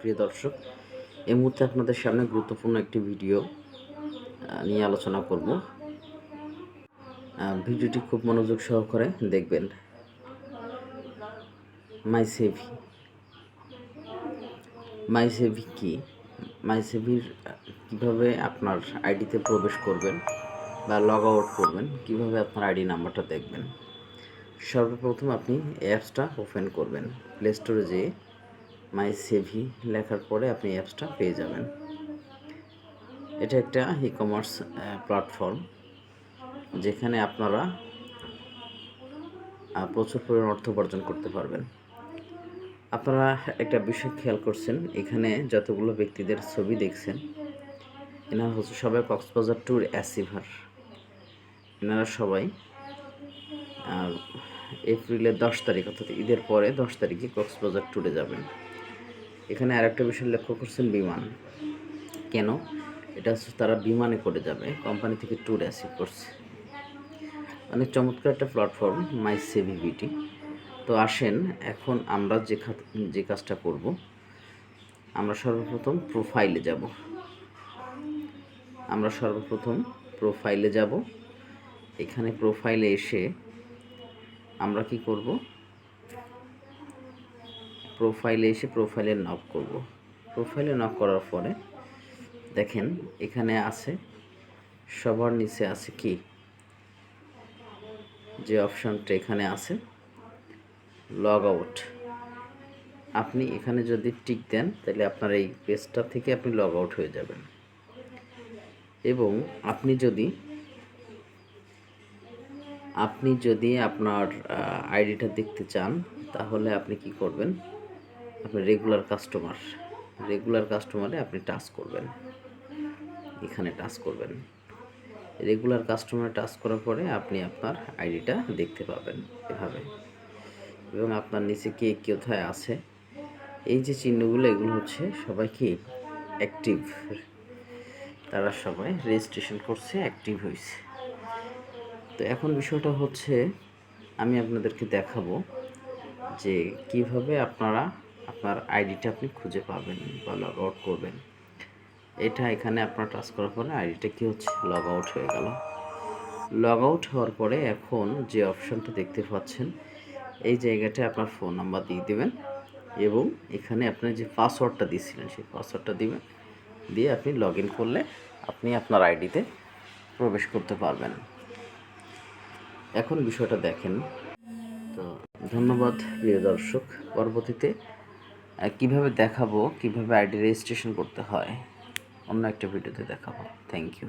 প্রিয় দর্শক, এই মুহূর্তে আপনাদের সামনে গুরুত্বপূর্ণ একটি ভিডিও নিয়ে আলোচনা করব। ভিডিওটি খুব মনোযোগ সহকারে দেখবেন। মাই সেভি। মাই সেভি কি? মাই সেভির, কীভাবে আপনার আইডিতে প্রবেশ করবেন বা লগ আউট করবেন, কীভাবে আপনার আইডি নাম্বারটা দেখবেন? সর্বপ্রথম আপনি অ্যাপসটা ওপেন করবেন। প্লে স্টোরে যেয়ে মাই সেভি লেখার পরে আপনি অ্যাপসটা পেয়ে যাবেন। এটা একটা ই কমার্স প্ল্যাটফর্ম যেখানে আপনারা প্রচুর পরিমাণ অর্থ উপার্জন করতে পারবেন। আপনারা একটা বিষয় খেয়াল করছেন, এখানে যতগুলো ব্যক্তিদের ছবি দেখছেন, এনারা হচ্ছে সবাই কক্সবাজার ট্যুর অ্যাসিভার। এনারা সবাই এপ্রিলের দশ তারিখ, অর্থাৎ ঈদের পরে দশ তারিখে কক্সবাজার ট্যুরে যাবেন। এখানে আরেকটা বিষয় লক্ষ্য করছেন বিমান। কেন? এটা হচ্ছে তারা বিমানে করে যাবে, কোম্পানি থেকে ট্যুর অ্যাসিভ করছে। অনেক চমৎকার একটা প্ল্যাটফর্ম মাই সেভিভিটি তো আসেন, এখন আমরা যে যে কাজটা করব, আমরা সর্বপ্রথম প্রোফাইলে যাব। আমরা সর্বপ্রথম প্রোফাইলে যাব। এখানে প্রোফাইলে এসে আমরা কি করব? প্রোফাইলে এসে প্রোফাইলে নক করব। প্রোফাইলে নক করার পরে দেখেন এখানে আছে, সবার নিচে আছে কি? যে অপশনটা এখানে আছে লগ আউট আপনি এখানে যদি টিক দেন, তাহলে আপনার এই পেজটা থেকে আপনি লগ আউট হয়ে যাবেন। এবং আপনি যদি আপনি যদি আপনার আইডিটা দেখতে চান, তাহলে আপনি কি করবেন? আপনি রেগুলার কাস্টমার রেগুলার কাস্টমারে আপনি টাচ করবেন। এখানে টাচ করবেন। রেগুলার কাস্টমার টাচ করার পরে আপনি আপনার আইডিটা দেখতে পাবেন এভাবে। এবং আপনার নিচে কে কোথায় আছে, এই যে চিহ্নগুলো, এগুলো হচ্ছে সবাই কি অ্যাক্টিভ তারা সবাই রেজিস্ট্রেশন করছে অ্যাক্টিভ হয়েছে তো এখন বিষয়টা হচ্ছে, আমি আপনাদেরকে দেখাবো যে কীভাবে আপনারা আপনার আইডিটা আপনি খুঁজে পাবেন বা লগ আউট করবেন। এটা এখানে আপনার টাচ করার পরে আইডিটা কি হচ্ছে? লগ আউট হয়ে গেল। লগ আউট হওয়ার পরে এখন যে অপশানটা দেখতে পাচ্ছেন, এই জায়গাটায় আপনার ফোন নাম্বার দিয়ে দেবেন এবং এখানে আপনি যে পাসওয়ার্ডটা দিয়েছিলেন, সেই পাসওয়ার্ডটা দিবেন। দিয়ে আপনি লগ ইন করলে আপনি আপনার আইডিতে প্রবেশ করতে পারবেন। এখন বিষয়টা দেখেন। তো ধন্যবাদ প্রিয় দর্শক। পরবর্তীতে কীভাবে দেখাবো কীভাবে আইডি রেজিস্ট্রেশন করতে হয় অন্য একটা ভিডিওতে দেখাবো। Thank you